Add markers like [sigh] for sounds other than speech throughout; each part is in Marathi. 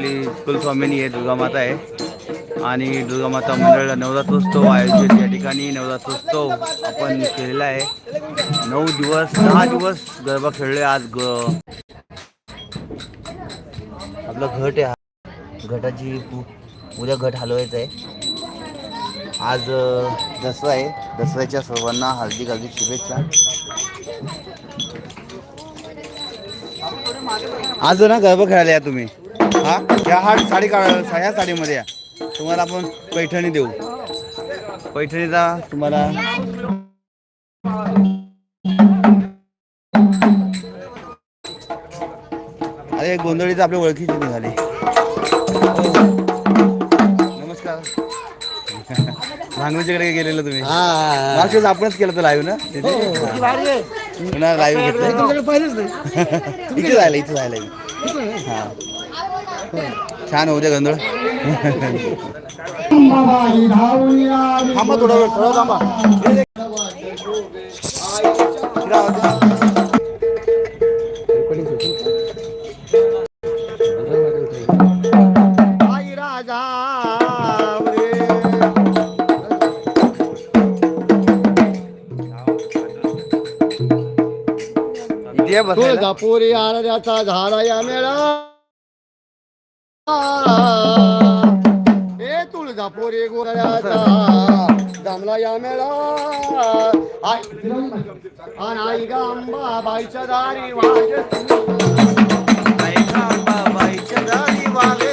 आपली कुलस्वामिनी आहे दुर्गामाता आहे. आणि दुर्गामाता मंडळ नवरात्रोत्सव आयोजित या ठिकाणी नवरात्रोत्सव आपण केलेला आहे. नऊ दिवस दहा दिवस गरबा खेळले आज ग. आपलं घट आहे. हा. घटाची उद्या घट हलवायचं आहे. आज दसरा आहे. दसऱ्याच्या सर्वांना हार्दिक हार्दिक शुभेच्छा. आज ना गरबा खेळायला या तुम्ही. हा या हा साडी काढा ह्या साडीमध्ये या. तुम्हाला आपण पैठणी देऊ. पैठणीचा तुम्हाला अरे गोंधळीचं आपल्या ओळखीची निघाली. नमस्कार. भांगवीच्याकडे गेलेलो तुम्ही. मागच्या वेळेस आपणच केलं तर लाईव्ह ना? तिथे पुन्हा लाईव्ह घेतलं. [laughs] इथे जायला इथे जायला. हा. छान होऊ द्या गोंधळ. थांबा थोडा वेळ थांबा. तुळजापुरी आरण्याचा झाला या मेळा. हे तुळजापुरी गोरड्याचा जमला या मेळा आई आणि आई गांबा बाईच्या दारी वाजे ऐका बाबाईच्या दारी वागे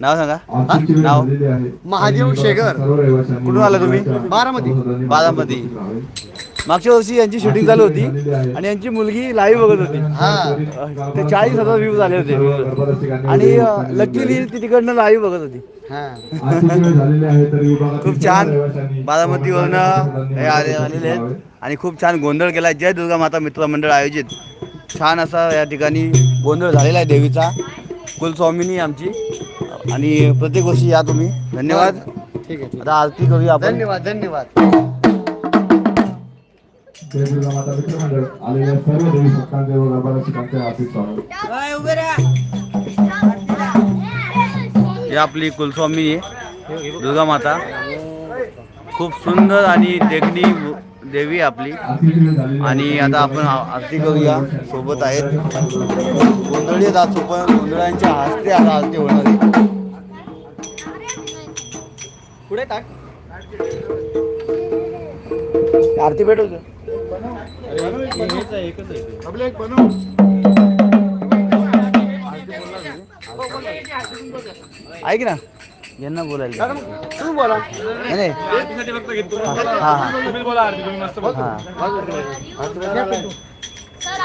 नाव सांगा. हा? नाव? महादेव शेगर कुठून आला तुम्ही? बारामती. बारामती. मागच्या वर्षी यांची शूटिंग चालू होती आणि यांची मुलगी लाईव्ह बघत होती. हा. ते चाळीस हजार व्ह्यूज आले होते. आणि लकीली ती तिकडनं लाईव्ह बघत होती. खूप छान बारामतीवरनं हे आले आलेले आहेत. आणि खूप छान गोंधळ केला. जय दुर्गा माता मित्र मंडळ आयोजित. छान असा या ठिकाणी गोंधळ झालेला आहे देवीचा. कुलस्वामिनी आमची. आणि प्रत्येक वर्षी या तुम्ही. धन्यवाद. ठीक आहे आता आरती करूया. आपण. धन्यवाद धन्यवाद. आलेल्या सर्व देवी भक्तांचे व स्वागत ही आपली कुलस्वामी आहे दुर्गा माता. खूप सुंदर आणि देखणी देवी आपली. आणि आता आपण आरती करूया. सोबत आहेत. गोंधळी आज सोबत गोंधळांच्या हस्ते आता आरती होणार आहे. पुढे टाक. आरती भेटवतो ऐक ना यांना बोलायला नाही, नाही. हा हा. हा.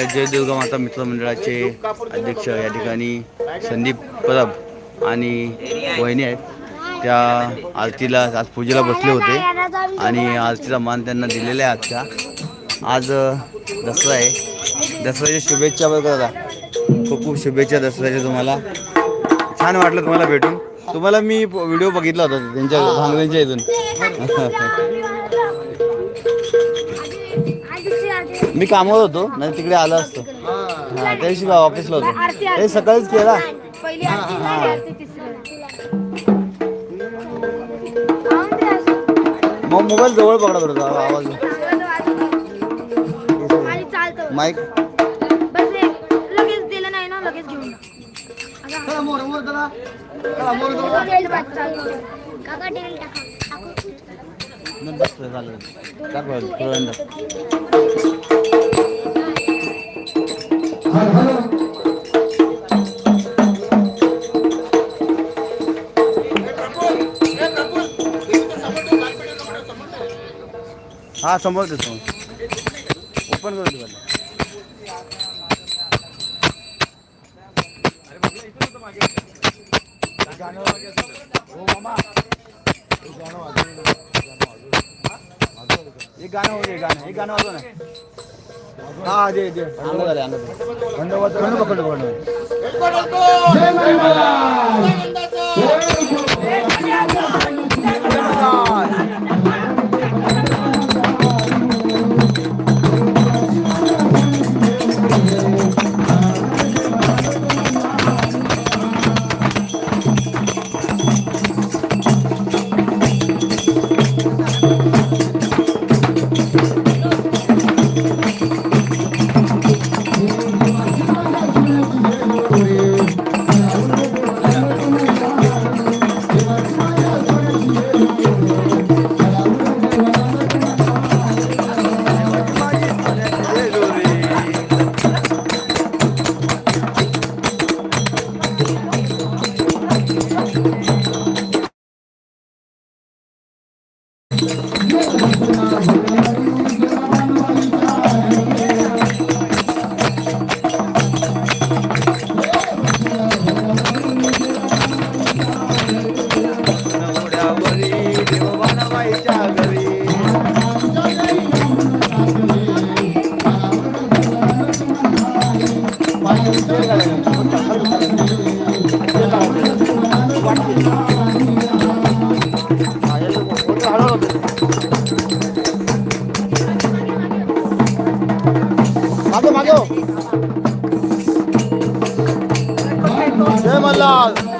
आपल्या जय दुर्गा माता मित्र मंडळाचे अध्यक्ष या ठिकाणी संदीप परब आणि वहिनी आहेत. त्या आरतीला आज पूजेला बसले होते आणि आरतीचा मान त्यांना दिलेला आहे आजच्या. आज दसरा आहे. दसऱ्याच्या शुभेच्छा बरं खूप खूप शुभेच्छा दसऱ्याच्या तुम्हाला. छान वाटलं तुम्हाला भेटून. तुम्हाला मी व्हिडिओ बघितला होता त्यांच्या भांगऱ्यांच्या इथून. हो. मी कामावर होतो नाही तिकडे आलो असतो. हा त्या दिवशी ऑफिसला होतो. ते सकाळीच केला. मग मोबाईल जवळ पकडा बरं आवाज आणि चालतो. माईक. बस रे, लगेच दिलं नाही ना लगेच घेऊन जा. चला मोर मोर मोर जवळ. मग बस झालं. टाक बरं, हा समोर देतो. ओपन करून होते गाणं जय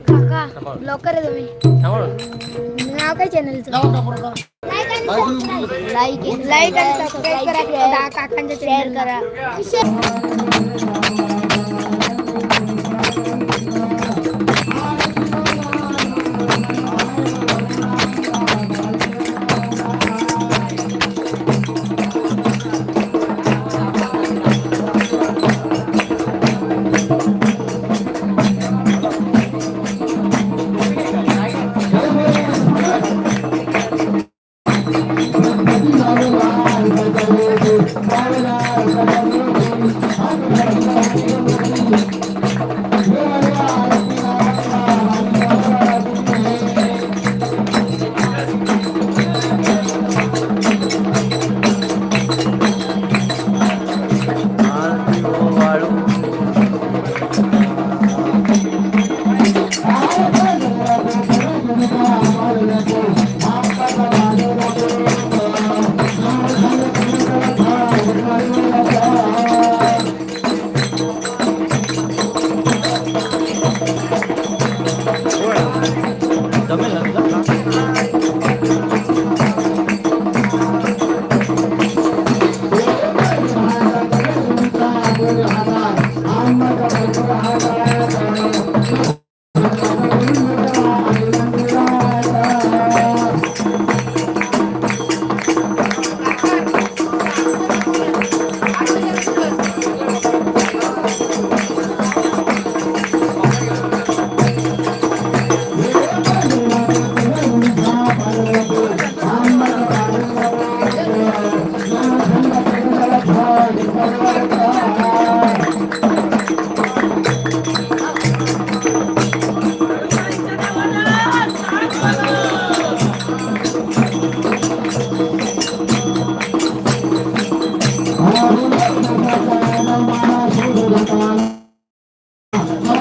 काका लवकर आहे तुम्ही. नाव काय चॅनलचं लाईक लाईक आणि सबस्क्राईब करा. काकांच्या शेअर करा. वाळू হারা আমরা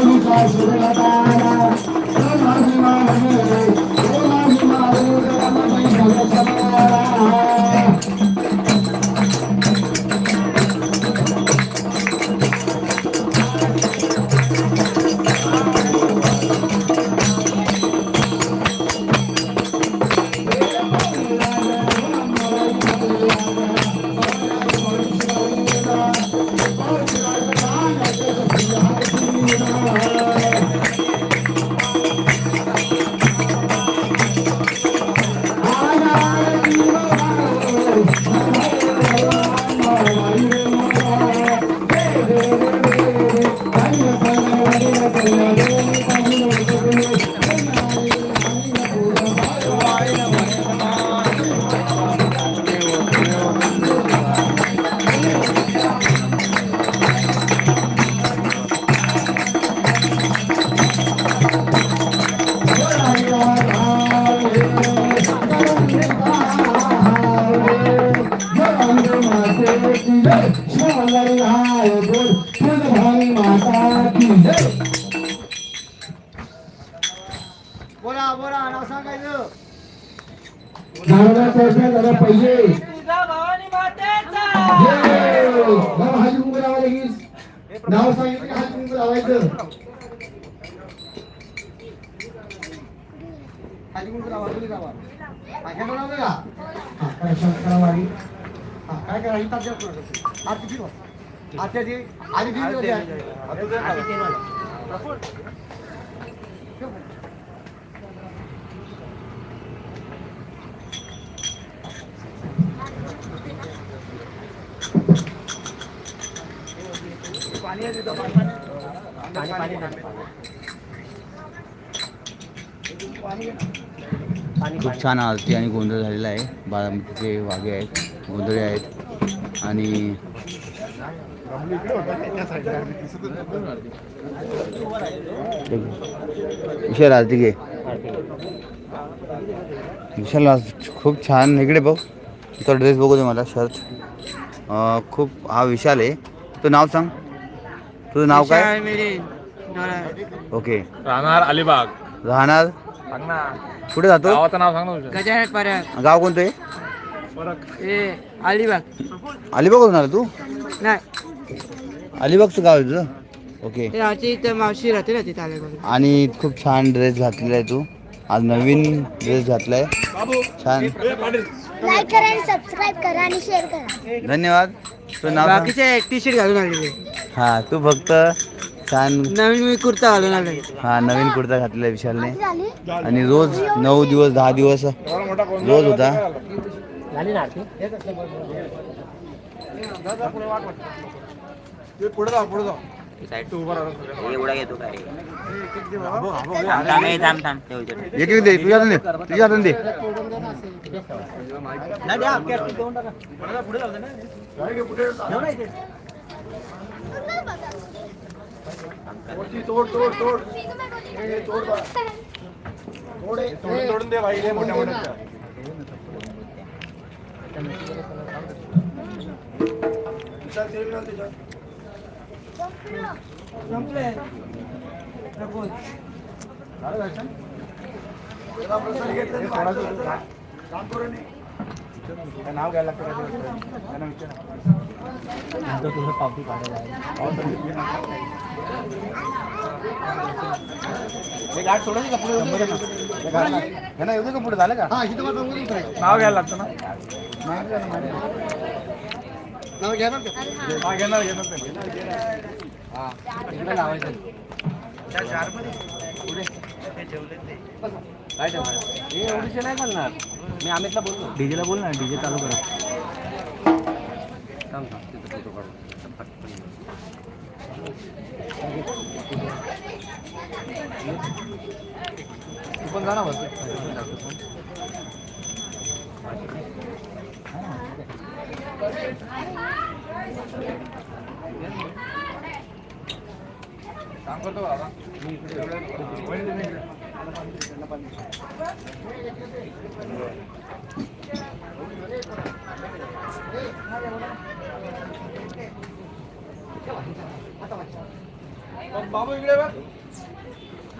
बोला हाजी कुंकू लावा तुम्ही लावा हा, खेळा लावलं का हा, करा, शांत करा वारी. काय करा हितात द्या पुढं. आरती किती वाजता? आरती आधी आधी किती वाजता खूप छान आरती आणि गोंधळ झालेला आहे. बारामतीचे वाघे आहेत गोंधळे आहेत आणि विशाल आरती घे. विशाल आज खूप छान इकडे बघ. तुझा ड्रेस बघू दे मला शर्ट खूप हा विशाल आहे. तुझं नाव सांग. तुझं नाव काय? ओके. राहणार अलिबाग. राहणार? कुठे जातो? गावाचं नाव सांग ना तुझं. गजानन परब. गाव कोणतं आहे हे अलिबाग. अलिबागवरून आला तू? नाही. अलिबागचं गाव आहे तुझं? ओके. ते आमची इथं मावशी राहते ना तिथे अलिबाग आणि खूप छान ड्रेस घातलेला आहे तू. आज नवीन ड्रेस घातलाय. छान. लाईक करा आणि सबस्क्राईब करा आणि शेअर करा. धन्यवाद. तुझं नाव सांग. बाकीचे टी शर्ट घालून आलेले. हा तू फक्त छान नवीन मी कुर्ता घालून हा नवीन कुर्ता घातलेला आहे विशालने. आणि रोज नऊ दिवस दहा दिवस रोज होता. ते पुढे जाऊ पुढे जाऊ एक एक दे तुझ्या हातून दे तुझ्या हातून दे. तोड तोड तोड ए, तोड बा. तोड ए, तोडून तोडून दे बाई लय मोठ्या मोठ्या विशाल तेल घाल त्याच्यात. झालं दर्शन? त्याला प्रसाद घेतला तर थोडासा होता. काम करून ये. काय नाव घ्यायला लागतं का ते? त्यांना विचारा. हे गाठ सोडायची का पुढे येऊ दे का? हे ना- हे ना येऊ दे का? पुढे झालं का नाव घ्यायला लागतं ना? नाव घ्या ना ते. हा घेणार घेणार. ते. डीजेला बोल ना डीजे चालू करा. तू पण जा ना बस. काम करतो बाबा. वहिनी बाबू इकडे बघ.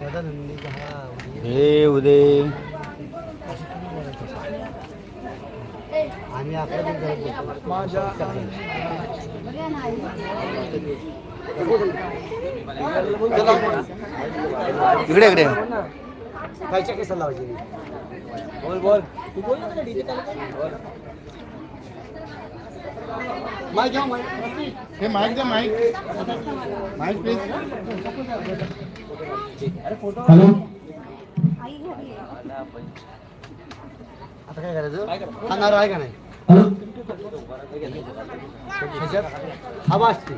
हे उदे इकडे इकडे. खायच्या केसाला लावायची बोल बोल. माईक घ्या माईक. हे माईक द्या माईक. Mic please hello. आता काय करायचं? हा नारळ आहे का नाही? हवा असते.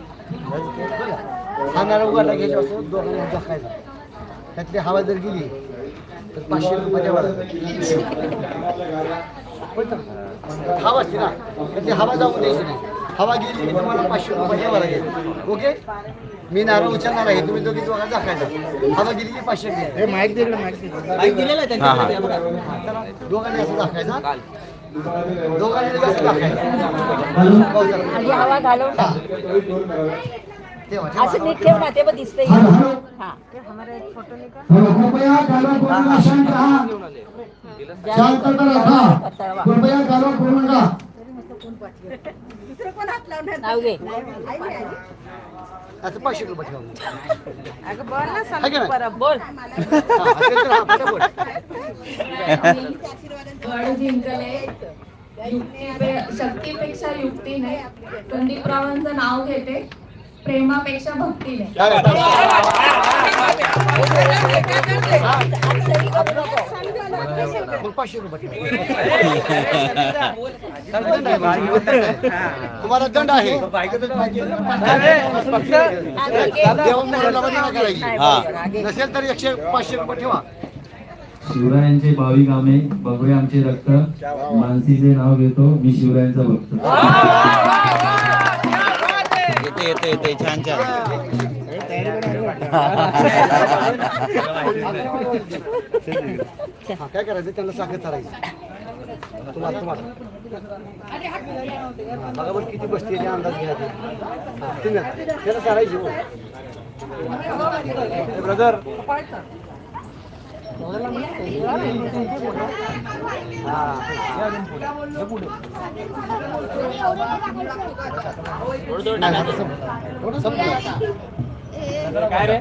हा नारळ उघडला घ्यायचा असतो दोघांनी दाखायचा त्यातली हवा जर गेली तर पाचशे रुपये. होतं? हवा असते ना. त्यातली हवा जाऊन द्यायची नाही. हवा गेली की तुम्हाला पाचशे रुपये द्यावा लागेल ओके? मी नारळ उचलणार आहे. तुम्ही दोघी दोघांना दाखायचा हवा गेली की पाचशे घ्या माईक दिलं माईक हा हा. दोघांनी असं दाखायचा दोघांनी. हो, चला. आधी हवा घालवून. असं नीट ठेव ना ते पण दिसतंय. Hello hello. हा. हॅलो कृपया शांत राहा. शांतता कृपया कालवा करू नका नाव घे. आता पाचशे रुपये ठेवा अगं बोल ना है की नाही? बोल. हा, असेल तर हा, पटापट. गड जिंकले युक्ती शक्तीपेक्षा युक्तीने संदीपरावांचं नाव घेते. प्रेमापेक्षा भक्तीने. तुम्हाला दंड आहे. नसेल तर एकशे पाचशे रुपये ठेवा. शिवरायांचे भावी कामे बघूया आमचे रक्त मानसीचे नाव घेतो मी शिवरायांचा भक्त. येते येते येते. छान छान. काय करायचं? त्यांना साखर चालायची तुम्हाला तुम्हाला. हा, बघा बरं किती बसते याचे अंदाज घ्यायचे त्याला चालायची हो. ब्रदर. ब्रदर नाही, आता संपलं. संपलं. काय रे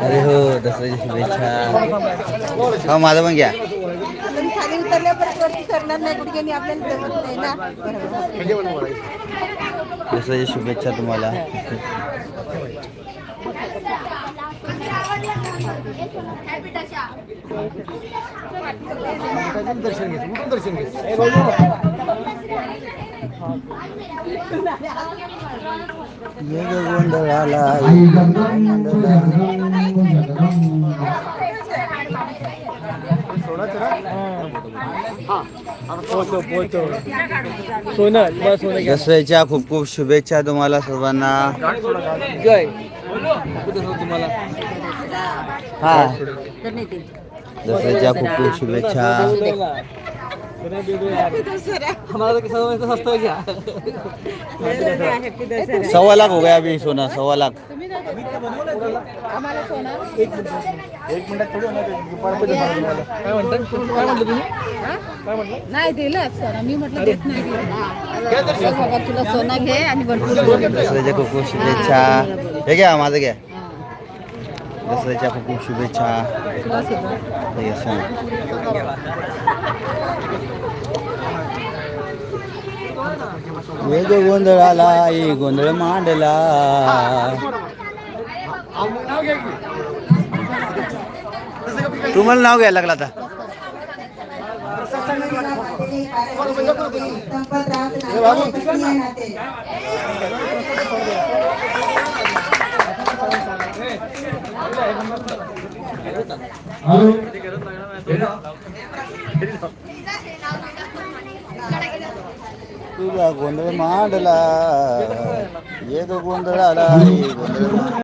अरे हो दसऱ्याची शुभेच्छा. हो माझं पण घ्या. खाली वरती करणार नाही गुडघ्यानी आपल्याला जमत नाही ना. दसऱ्याची शुभेच्छा तुम्हाला. दर्शन घ्यायचं उठून दर्शन घ्यायचं. गोंधळाला दसऱ्याच्या खूप खूप शुभेच्छा तुम्हाला सर्वांना. हा. दसऱ्याच्या खूप खूप शुभेच्छा. सव्वा लाख हो गया अभी सोना सव्वा लाख. नाही दिलं सोना. मी म्हटलं देत नाही दिलं. बाबा तुला सोना घे आणि भरपूर दसऱ्याच्या खूप खूप शुभेच्छा. हे. घ्या माझं घ्या. दसऱ्याच्या खूप खूप शुभेच्छा. वेग गोंधळाला आई गोंधळ मांडला. तुम्हाला नाव घ्यायला लागला आता हॅलो तुझा गोंधळ मांडला ये